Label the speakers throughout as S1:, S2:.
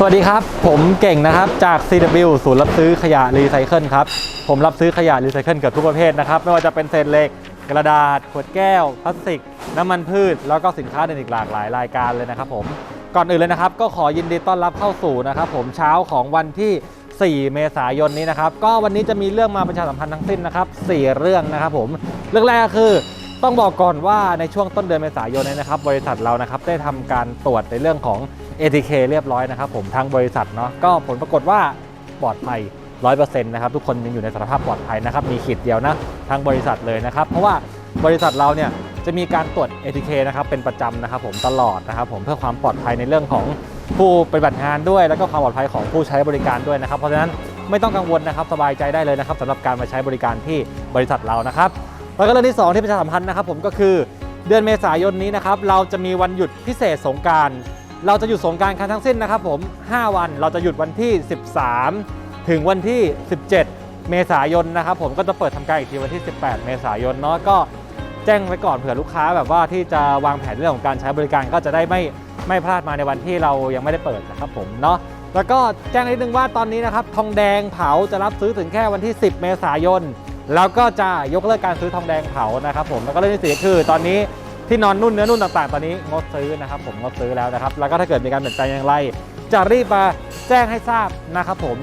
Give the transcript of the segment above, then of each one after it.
S1: สวัสดีครับ ผมเก่งนะครับจาก CW ศูนย์รับซื้อขยะรีไซเคิลครับ ผมรับซื้อขยะรีไซเคิลเกือบทุกประเภทนะครับ ไม่ว่าจะเป็นเศษเหล็ก กระดาษ ขวดแก้ว พลาสติก น้ำมันพืช แล้วก็สินค้าอื่นอีกหลากหลายรายการเลยนะครับผมก่อนอื่นเลยนะครับ ก็ขอยินดีต้อนรับเข้าสู่นะครับผมเช้าของวันที่ 4 เมษายนนี้นะครับ ก็วันนี้จะมีเรื่องมาประชาสัมพันธ์ทั้งสิ้นนะครับ 4 เรื่องนะครับผม เรื่องแรกคือ ต้องบอกก่อนว่าในช่วงต้นเดือนเมษายนนี้นะครับบริษัทเรานะครับได้ทำการตรวจในเรื่องของ ATK เรียบร้อยนะครับผมทางบริษัทเนาะก็ผลปรากฏว่าปลอดภัย100%นะครับทุกคนยังอยู่ในสภาพปลอดภัยนะครับมีขีดเดียวนะทางบริษัทเลยนะครับ เพราะว่าบริษัทเราเนี่ยจะมีการตรวจ ATK นะครับเป็นประจำนะครับผมตลอดนะครับผมเพื่อความปลอดภัยในเรื่องของผู้ปฏิบัติงานด้วย แล้วก็ความปลอดภัยของผู้ใช้บริการด้วยนะครับ เพราะฉะนั้นไม่ต้องกังวลนะครับสบายใจได้เลยนะครับสำหรับการมาใช้บริการที่บริษัทเรานะครับ แล้วก็เรื่องที่ 2 ที่ประชาสัมพันธ์นะครับผมก็คือเดือนเมษายนนี้นะครับเราจะมีวันหยุดพิเศษสงการเราจะหยุดสงการกันทั้งสิ้นนะครับผม 5 วันเราจะหยุดวันที่ 13 ถึงวันที่ 17 เมษายนนะครับผมก็จะเปิดทำการอีกทีวันที่ 18 เมษายนเนาะก็แจ้งไว้ก่อนเผื่อลูกค้าแบบว่าที่จะวางแผนเรื่องของการใช้บริการก็จะได้ไม่ไม่พลาดมาในวันที่เรายังไม่ได้เปิดนะครับผมเนาะแล้วก็แจ้งนิดนึงว่าตอนนี้นะครับทองแดงเผาจะรับซื้อถึงแค่วันที่ 10 เมษายน แล้วก็จะยกเลิกการซื้อทองแดงเผานะครับผมแล้วก็เรื่องที่สี่คือตอนนี้ที่นอนนุ่นเนื้อนุ่นต่างๆ ตอนนี้งดซื้อนะครับผมงดซื้อแล้วนะครับ แล้วก็ถ้าเกิดมีการเปลี่ยนแปลงอย่างไร จะรีบมาแจ้งให้ทราบนะครับผม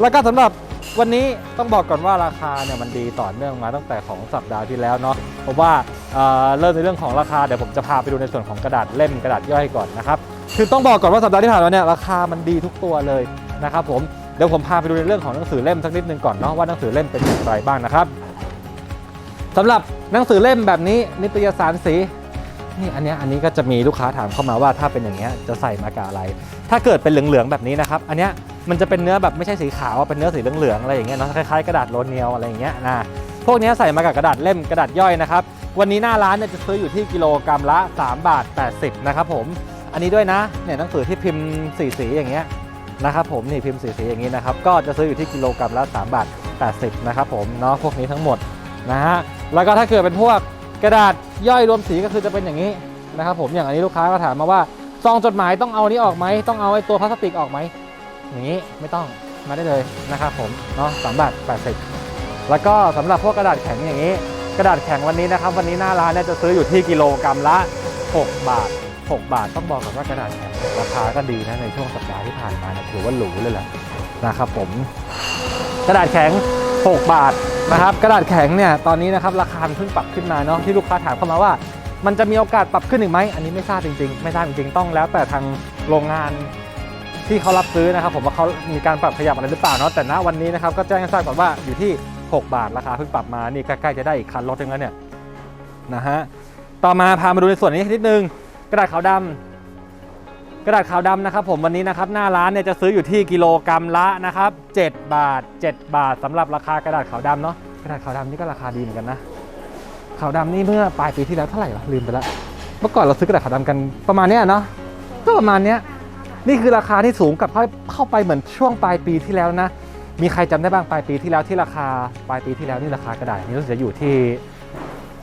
S1: แล้วก็สำหรับวันนี้ต้องบอกก่อนว่าราคาเนี่ยมันดีต่อเนื่องมาตั้งแต่ของสัปดาห์ที่แล้วเนาะเพราะว่าเเริ่มในเรื่องของราคาเดี๋ยวผมจะพาไปดูในส่วนของกระดาษเล่มกระดาษย่อยก่อนนะครับคือต้องบอกก่อนว่าสัปดาห์ที่ผ่านมาเนี่ยราคามันดีทุกตัวเลยนะครับผม ดี๋ยวผมพาไปดูในเรื่องของหนังสือเล่มสักนิดนึงก่อนเนาะว่าหนังสือเล่มเป็นอย่างไรบ้างนะครับสำหรับหนังสือเล่มแบบนี้นิตยสารสีนี่อันนี้อันนี้ก็จะมีลูกค้าถามเข้ามาว่าถ้าเป็นอย่างเงี้ยจะใส่มากับอะไร ถ้าเกิดเป็นเหลืองๆแบบนี้นะครับอันเนี้ยมันจะเป็นเนื้อแบบไม่ใช่สีขาวเป็นเนื้อสีเหลืองๆอะไรอย่างเงี้ยเนาะคล้ายๆกระดาษโรเนียลอะไรอย่างเงี้ยนะพวกนี้ใส่มากับกระดาษเล่มกระดาษย่อยนะครับวันนี้หน้าร้านเนี่ยจะซื้ออยู่ที่กิโลกรัมละ3บาท80นะครับผมอันนี้ด้วยนะเนี่ยหนังสือที่พิมพ์สีสีอย่างเงี้ย นะครับผมนี่พิมพ์สีสีอย่างนี้นะครับก็จะซื้ออยู่ที่กิโลกรัมละ3บาท80นะครับผมเนาะพวกนี้ทั้งหมดนะฮะแล้วก็ถ้าเกิดเป็นพวกกระดาษย่อยรวมสีก็คือจะเป็นอย่างนี้นะครับผมอย่างอันนี้ลูกค้าก็ถามมาว่าซองจดหมายต้องเอานี้ออกไหมต้องเอาไอ้ตัวพลาสติกออกไหมอย่างนี้ไม่ต้องมาได้เลยนะครับผมเนาะสามบาท80แล้วก็สำหรับพวกกระดาษแข็งอย่างนี้ กระดาษแข็งวันนี้นะครับ วันนี้หน้าร้านเนี่ยจะซื้ออยู่ที่กิโลกรัมละ 6 บาท 6 บาทต้องบอกก่อนว่ากระดาษแข็งราคาก็ดีนะในช่วงสัปดาห์ที่ผ่านมานะถือว่าหรูเลยแหละนะครับผม กระดาษแข็ง 6 บาทนะครับ กระดาษแข็งเนี่ยตอนนี้นะครับราคามันเพิ่งปรับขึ้นมาเนาะที่ลูกค้าถามเข้ามาว่า มันจะมีโอกาสปรับขึ้นอีกไหมอันนี้ไม่ทราบจริงๆ ไม่ทราบจริงๆต้องแล้ว แต่ทางโรงงานที่เขารับซื้อนะครับ ผมว่าเขามีการปรับขยับอะไรหรือเปล่าเนาะแต่ณวันนี้นะครับก็แจ้งให้ทราบก่อนว่าอยู่ที่ 6 บาทราคาเพิ่งปรับมานี่ใกล้ๆจะได้อีกคันรถนึงแล้วเนี่ยนะฮะต่อมาพามาดูในส่วนนี้นิดนึง กระดาษขาวดำกระดาษขาวดำนะครับ ผมวันนี้นะครับหน้าร้านเนี่ยจะซื้ออยู่ที่กิโลกรัมละนะครับ7บาท 7 บาทสำหรับราคากระดาษขาวดำเนาะกระดาษขาวดำนี่ก็ราคาดีเหมือนกันนะขาวดำนี่เมื่อปลายปีที่แล้วเท่าไหร่วะลืมไปล้วเมื่อก่อนเราซื้อกระดาษขาวดำกันประมาณเนี้ยเนาะก็ประมาณเนี้ยนี่คือราคาที่สูงกับเข้าเข้าไปเหมือนช่วงปลายปีที่แล้วนะมีใครจำได้บ้างปลายปีที่แล้วที่ราคาปลายปีที่แล้วนี่ราคากระดาษนี่รู้สึกจะอยู่ที่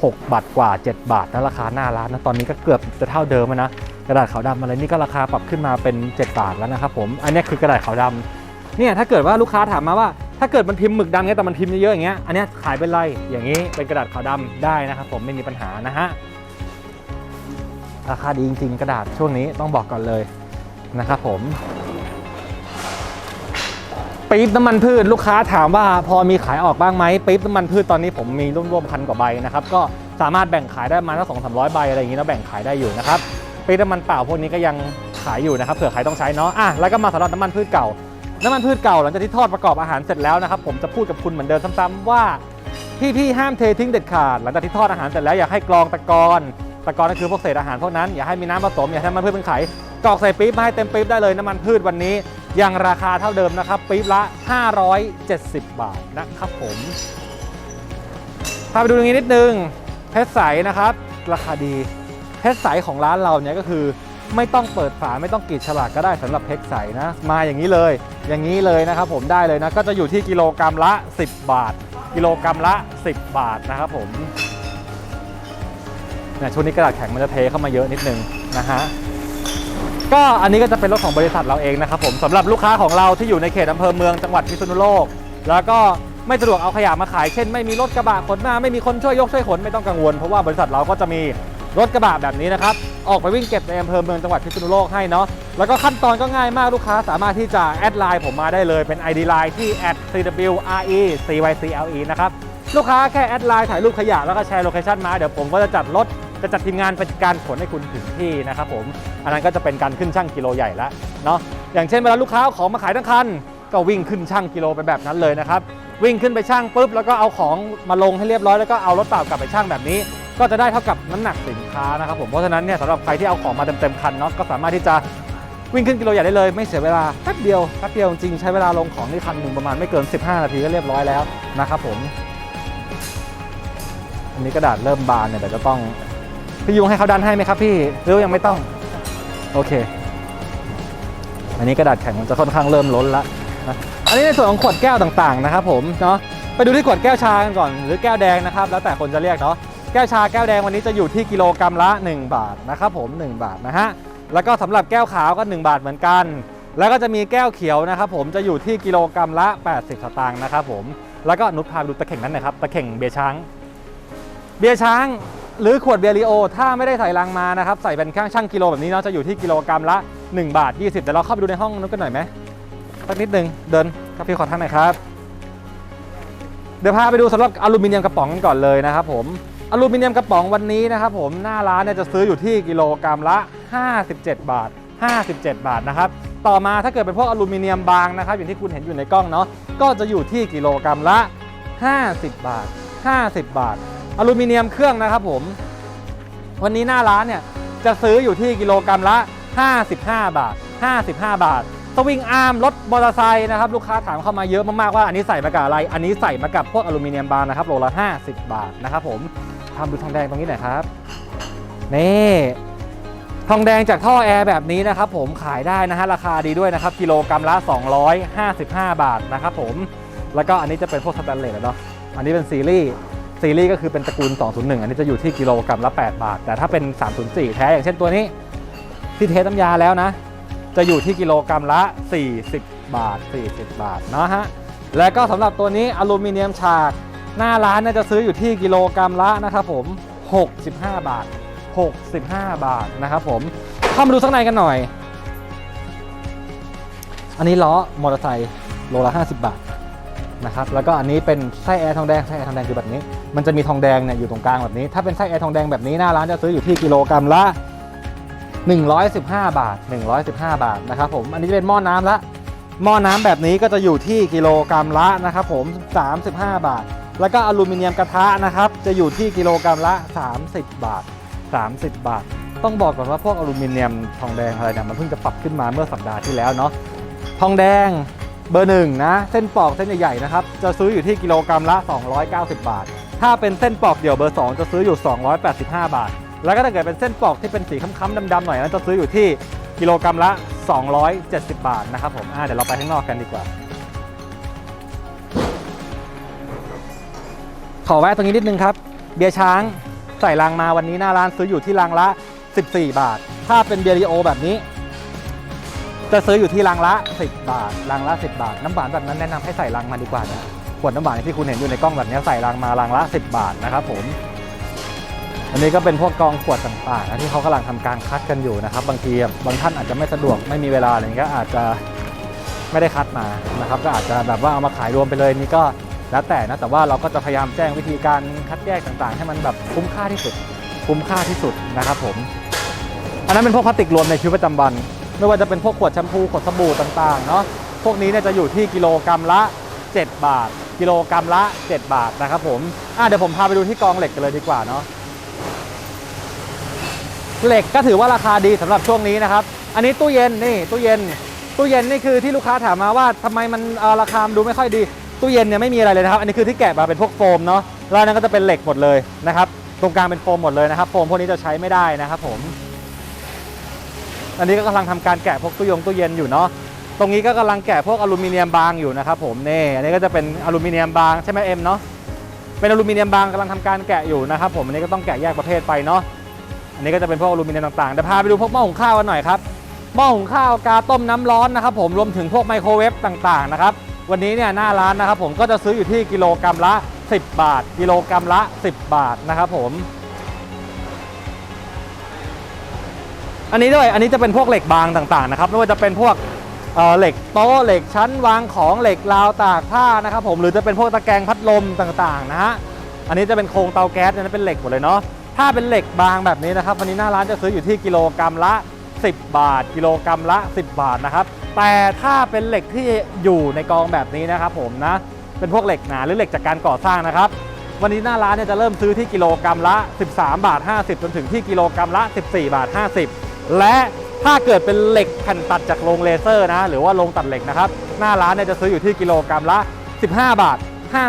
S1: 6 บาทกว่า 7 บาทนะราคาหน้าร้านนะตอนนี้ก็เกือบจะเท่าเดิมแล้วนะกระดาษขาวดำอะไรนี่ก็ราคาปรับขึ้นมาเป็น 7 บาทแล้วนะครับผมอันนี้คือกระดาษขาวดำเนี่ยถ้าเกิดว่าลูกค้าถามมาว่าถ้าเกิดมันพิมพ์หมึกดำเงี้ยแต่มันพิมพ์เยอะๆอย่างเงี้ยอันนี้ขายเป็นไรอย่างนี้เป็นกระดาษขาวดำได้นะครับผมไม่มีปัญหานะฮะราคาดีจริงๆ กระดาษช่วงนี้ต้องบอกก่อนเลยนะครับผม ปี๊บน้ำมันพืชลูกค้าถามว่าพอมีขายออกบ้างไหมปี๊บน้ำมันพืชตอนนี้ผมมีร่วมๆพันกว่าใบนะครับก็สามารถแบ่งขายได้มาณสักสองสามร้อยใบอะไรอย่างนี้แล้วแบ่งขายได้อยู่นะครับปี๊บน้ำมันเปล่าพวกนี้ก็ยังขายอยู่นะครับเผื่อใครต้องใช้เนาะอะแล้วก็มาสำหรับน้ำมันพืชเก่า น้ำมันพืชเก่าหลังจากที่ทอดประกอบอาหารเสร็จแล้วนะครับผมจะพูดกับคุณเหมือนเดิมซ้ำๆว่าพี่ๆห้ามเททิ้งเด็ดขาด หลังจากที่ทอดอาหารเสร็จแล้วอยากให้กรองตะกอนตะกอนก็คือพวกเศษอาหารพวกนั้นอย่าให้มีน้ำผสมอย่าให้น้ำมันพืชเป็นไขกรอกใส่ปี๊บมาให้เต็มปี๊บได้เลยน้ำมันพืชวันนี้ ยังราคาเท่าเดิมนะครับปี๊บละ 570 บาทนะครับผมพาไปดูตรงนี้นิดนึงเพชรใสนะครับ ราคาดีเพชรใสของร้านเราเนี่ยก็คือไม่ต้องเปิดฝาไม่ต้องกรีดฉลากก็ได้สำหรับเพชรใสนะ มาอย่างนี้เลย อย่างนี้เลยนะครับผมได้เลยนะก็จะอยู่ที่กิโลกรัมละ 10 บาท กิโลกรัมละ 10 บาทนะครับผมเนี่ยช่วงนี้กระดาษแข็งมันจะเทเข้ามาเยอะนิดนึงนะฮะ ก็อันนี้ก็จะเป็นรถของบริษัทเราเองนะครับผมสำหรับลูกค้าของเราที่อยู่ในเขตอำเภอเมืองจังหวัดพิษณุโลก แล้วก็ไม่สะดวกเอาขยะมาขายเช่น ไม่มีรถกระบะขนมาไม่มีคนช่วยยกช่วยขนไม่ต้องกังวลเพราะว่าบริษัทเราก็จะมีรถกระบะแบบนี้นะครับออกไปวิ่งเก็บในอำเภอเมืองจังหวัดพิษณุโลกให้เนาะแล้วก็ขั้นตอนก็ง่ายมากลูกค้าสามารถที่จะแอดไลน์ผมมาได้เลยเป็น ID Line ที่ @cwre_cycle นะครับลูกค้าแค่แอดไลน์ถ่ายรูปขยะแล้วก็แชร์โลเคชันมาเดี๋ยวผมก็จะจัดรถ จะจัดทีมงานไปจัดการขนให้คุณถึงที่นะครับผม อันนั้นก็จะเป็นการขึ้นช่างกิโลใหญ่แล้วเนาะอย่างเช่นเวลาลูกค้าเอาของมาขายทั้งคัน ก็วิ่งขึ้นช่างกิโลไปแบบนั้นเลยนะครับวิ่งขึ้นไปช่างปุ๊บแล้วก็เอาของมาลงให้เรียบร้อยแล้วก็เอารถเปล่ากลับไปช่างแบบนี้ ก็จะได้เท่ากับน้ำหนักสินค้านะครับผมเพราะฉะนั้นเนี่ยสำหรับใครที่เอาของมาเต็มๆคันเนาะก็สามารถที่จะวิ่งขึ้นกิโลใหญ่ได้เลยไม่เสียเวลาแป๊บเดียวแป๊บเดียวจริงใช้เวลาลงของในคันหนึ่งประมาณไม่เกิน 15 นาทีก็เรียบร้อยแล้วนะครับผมอันนี้กระดาษเริ่มบานเนี่ยเดี๋ยวจะต้อง พี่ยุงให้เขาดันให้ไหมครับพี่หรือยังไม่ต้อง โอเค อันนี้กระดาษแข็งมันจะค่อนข้างเริ่มล้นแล้วนะอันนี้ในส่วนของขวดแก้วต่างๆนะครับ ผมเนาะไปดูที่ขวดแก้วชากันก่อนหรือแก้วแดงนะครับ แล้วแต่คนจะเรียกเนาะแก้วชาแก้วแดงวันนี้จะอยู่ที่กิโลกรัมละ 1 บาทนะครับผม 1 บาทนะฮะแล้วก็สำหรับแก้วขาวก็ 1 บาทเหมือนกัน แล้วก็จะมีแก้วเขียวนะครับผมจะอยู่ที่กิโลกรัมละ 80 สตางค์นะครับผมแล้วก็นุชพาไปดูตะเข่งนั้นนะครับตะเข่งเบียร์ช้าง เบียร์ช้าง หรือขวดเบียร์ลีโอ ถ้าไม่ได้ใส่ลังมานะครับ ใส่เป็นข้างช่างกิโลแบบนี้เนาะจะอยู่ที่กิโลกรัมละ 1 บาท 20 แต่เราเข้าไปดูในห้องนู้นกันหน่อยไหมสักนิดหนึ่งเดินครับพี่ขอท่านหน่อยครับเดี๋ยวพาไปดูสำหรับอลูมิเนียมกระป๋องกันก่อนเลยนะครับผมอลูมิเนียมกระป๋องวันนี้นะครับผมหน้าร้านเนี่ยจะซื้ออยู่ที่กิโลกรัมละ 57 บาท 57 บาทนะครับต่อมาถ้าเกิดเป็นพวกอลูมิเนียมบางนะครับอย่างที่คุณเห็นอยู่ในกล้องเนาะก็จะอยู่ที่กิโลกรัมละ 50 บาท 50 บาท อลูมิเนียมเครื่องนะครับผม วันนี้หน้าร้านเนี่ยจะซื้ออยู่ที่กิโลกรัมละ 55 บาท 55 บาท สวิงอาร์มรถมอเตอร์ไซค์นะครับ ลูกค้าถามเข้ามาเยอะมากๆว่าอันนี้ใส่มากับอะไร อันนี้ใส่มากับพวกอลูมิเนียมบางนะครับโลละ 50 บาทนะครับผมทำดูทองแดงตรงนี้หน่อยครับ นี่ทองแดงจากท่อแอร์แบบนี้นะครับผมขายได้นะฮะราคาดีด้วยนะครับกิโลกรัมละ 255 บาทนะครับผม แล้วก็อันนี้จะเป็นพวกสแตนเลสเนาะอันนี้เป็นซีรีส์ ซีรีส์ก็คือเป็นตระกูล 201 อันนี้จะอยู่ที่กิโลกรัมละ 8 บาท แต่ถ้าเป็น 304 แท้ อย่างเช่นตัวนี้ ที่เทสน้ำยาแล้วนะ จะอยู่ที่กิโลกรัมละ 40 บาท 40 บาทเนาะฮะ แล้วก็สำหรับตัวนี้อลูมิเนียมฉาก หน้าร้านเนี่ยจะซื้ออยู่ที่กิโลกรัมละนะครับผม 65 บาท 65 บาทนะครับผม เข้ามาดูข้างในกันหน่อย อันนี้ล้อมอเตอร์ไซค์โลละ 50 บาทนะครับ แล้วก็อันนี้เป็นไส้แอร์ทองแดง ไส้แอร์ทองแดงคือแบบนี้ มันจะมีทองแดงเนี่ยอยู่ตรงกลางแบบนี้ ถ้าเป็นไส้แอร์ทองแดงแบบนี้หน้าร้านจะซื้ออยู่ที่กิโลกรัมละ 115 บาท 115 บาทนะครับผมอันนี้จะเป็นหม้อน้ำละหม้อน้ำแบบนี้ก็จะอยู่ที่กิโลกรัมละนะครับผม 35 บาท แล้วก็อลูมิเนียมกระทะนะครับจะอยู่ที่กิโลกรัมละ 30 บาท 30 บาท ต้องบอกก่อนว่าพวกอลูมิเนียมทองแดงอะไรเนี่ยมันเพิ่งจะปรับขึ้นมาเมื่อสัปดาห์ที่แล้วเนาะทองแดงเบอร์หนึ่งนะ เส้นปอกเส้นใหญ่ๆนะครับ จะซื้ออยู่ที่กิโลกรัมละ 290 บาท ถ้าเป็นเส้นปอกเดี่ยวเบอร์ 2 จะซื้ออยู่ 285 บาท แล้วก็ถ้าเกิดเป็นเส้นปอกที่เป็นสีค้ำๆดำๆหน่อยนั้นจะซื้ออยู่ที่กิโลกรัมละ 270 บาทนะครับผมเดี๋ยวเราไปข้างนอกกันดีกว่า ขอแวะตรงนี้นิดนึงครับ เบียร์ช้างใส่รางมาวันนี้หน้าร้านซื้ออยู่ที่รางละ 14 บาท ถ้าเป็นเบียร์ีโอแบบนี้ จะซื้ออยู่ที่ลังละ 10 บาทลังละ 10 บาท น้ำหวานแบบนั้นแนะนำให้ใส่ลังมาดีกว่านะ ขวดน้ำหวานที่คุณเห็นอยู่ในกล้องแบบนี้ใส่ลังมาลังละ 10 บาทนะครับผม อันนี้ก็เป็นพวกกองขวดต่างๆนะที่เขากำลังทำการคัดกันอยู่นะครับ บางทีบางท่านอาจจะไม่สะดวกไม่มีเวลาอะไรเงี้ยก็อาจจะไม่ได้คัดมานะครับ ก็อาจจะแบบว่าเอามาขายรวมไปเลยนี่ก็แล้วแต่นะแต่ว่าเราก็จะพยายามแจ้งวิธีการคัดแยกต่างๆ ให้มันแบบคุ้มค่าที่สุด คุ้มค่าที่สุดนะครับผม อันนั้นเป็นพวกพลาสติกรวมในชีวิตประจำวัน ไม่ว่าจะเป็นพวกขวดแชมพูขวดสบู่ต่างๆเนาะพวกนี้เนี่ยจะอยู่ที่กิโลกรัมละ 7 บาท กิโลกรัมละ 7 บาทนะครับผมอะเดี๋ยวผมพาไปดูที่กองเหล็กกันเลยดีกว่าเนาะเหล็กก็ถือว่าราคาดีสำหรับช่วงนี้นะครับ อันนี้ตู้เย็นนี่ตู้เย็น ตู้เย็นนี่คือที่ลูกค้าถามมาว่าทำไมมันราคาดูไม่ค่อยดี ตู้เย็นเนี่ยไม่มีอะไรเลยนะครับ อันนี้คือที่แกะมาเป็นพวกโฟมเนาะแล้วนั้นก็จะเป็นเหล็กหมดเลยนะครับ ตรงกลางเป็นโฟมหมดเลยนะครับ โฟมพวกนี้จะใช้ไม่ได้นะครับผม อันนี้ก็กำลังทำการแกะพวกตู้ยงตู้เย็นอยู่เนาะ ตรงนี้ก็กำลังแกะพวกอลูมิเนียมบางอยู่นะครับผมนี่อันนี้ก็จะเป็นอลูมิเนียมบางใช่ไหมเอ็มเนาะเป็นอลูมิเนียมบางกำลังทำการแกะอยู่นะครับผมอันนี้ก็ต้องแกะแยกประเภทไปเนาะอันนี้ก็จะเป็นพวกอลูมิเนียมต่างๆเดี๋ยวพาไปดูพวกหม้อหุงข้าวกันหน่อยครับหม้อหุงข้าวกาต้มน้ำร้อนนะครับผมรวมถึงพวกไมโครเวฟต่างๆนะครับวันนี้เนี่ยหน้าร้านนะครับผมก็จะซื้ออยู่ที่กิโลกรัมละ 10 บาท กิโลกรัมละ 10 บาทนะครับผมอันนี้ด้วยอันนี้จะเป็นพวกเหล็กบางต่างๆนะครับไม่ว่าจะเป็นพวก เหล็กโต๊ะเหล็กชั้นวางของเหล็กราวตากผ้านะครับผมหรือจะเป็นพวกตะแกรงพัดลมต่างๆนะฮะอันนี้จะเป็นโครงเตาแก๊สอันนี้เป็นเหล็กหมดเลยเนาะถ้าเป็นเหล็กบางแบบนี้นะครับวันนี้หน้าร้านจะซื้ออยู่ที่กิโลกรัมละ 10 บาท กิโลกรัมละ 10 บาทนะครับแต่ถ้าเป็นเหล็กที่อยู่ในกองแบบนี้นะครับผมนะเป็นพวกเหล็กหนาหรือเหล็กจากการก่อสร้างนะครับวันนี้หน้าร้านเนี่ยจะเริ่มซื้อที่กิโลกรัมละ 13 บาท 50 จนถึงที่กิโลกรัมละ 14 บาท 50 และ ถ้าเกิดเป็นเหล็กแผ่นตัดจากโรงเลเซอร์นะ หรือว่าโรงตัดเหล็กนะครับ หน้าร้านเนี่ยจะซื้ออยู่ที่กิโลกรัมละ 15 บาท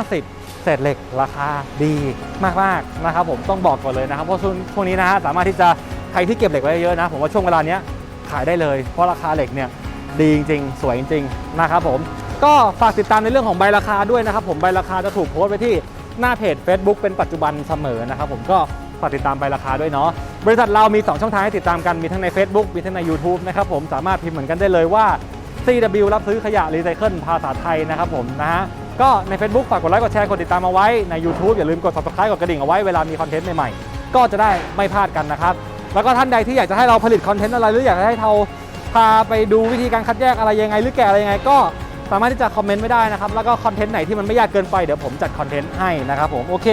S1: 50 เศษเหล็กราคาดีมากๆนะครับผมต้องบอกก่อนเลยนะครับ เพราะช่วงนี้นะฮะสามารถที่จะใครที่เก็บเหล็กไว้เยอะนะ ผมว่าช่วงเวลาเนี้ยขายได้เลย เพราะราคาเหล็กเนี่ยดีจริงๆ สวยจริงๆนะครับผมก็ฝากติดตามในเรื่องของใบราคาด้วยนะครับผมใบราคาจะถูกโพสต์ไว้ที่หน้าเพจ Facebook เป็นปัจจุบันเสมอนะครับผมก็ ฝากติดตามใบราคาด้วยเนาะบริษัทเรามี 2 ช่องทางให้ติดตามกันมีทั้งใน Facebook มีทั้งใน YouTube นะครับผมสามารถพิมพ์เหมือนกันได้เลยว่า CW รับซื้อขยะรีไซเคิลภาษาไทยนะครับผมนะฮะก็ใน Facebook ฝากกดไลค์กดแชร์กดติดตามเอาไว้ใน YouTube อย่าลืมกด Subscribe กดกระดิ่งเอาไว้เวลามีคอนเทนต์ใหม่ๆก็จะได้ไม่พลาดกันนะครับแล้วก็ท่านใดที่อยากจะให้เราผลิตคอนเทนต์อะไรหรืออยากจะให้เราพาไปดูวิธีการคัดแยกอะไรยังไง หรือแกะอะไรยังไงก็สามารถที่จะคอมเมนต์ไม่ได้นะครับ แล้วก็คอนเทนต์ไหนที่มันไม่ยากเกินไปเดี๋ยวผมจัดคอนเทนต์ให้นะครับผมโอเค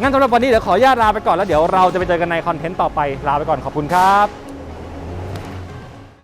S1: งั้นสำหรับวันนี้เดี๋ยวขออนุญาตลาไปก่อนแล้วเดี๋ยวเราจะไปเจอกันในคอนเทนต์ต่อไปลาไปก่อนขอบคุณครับ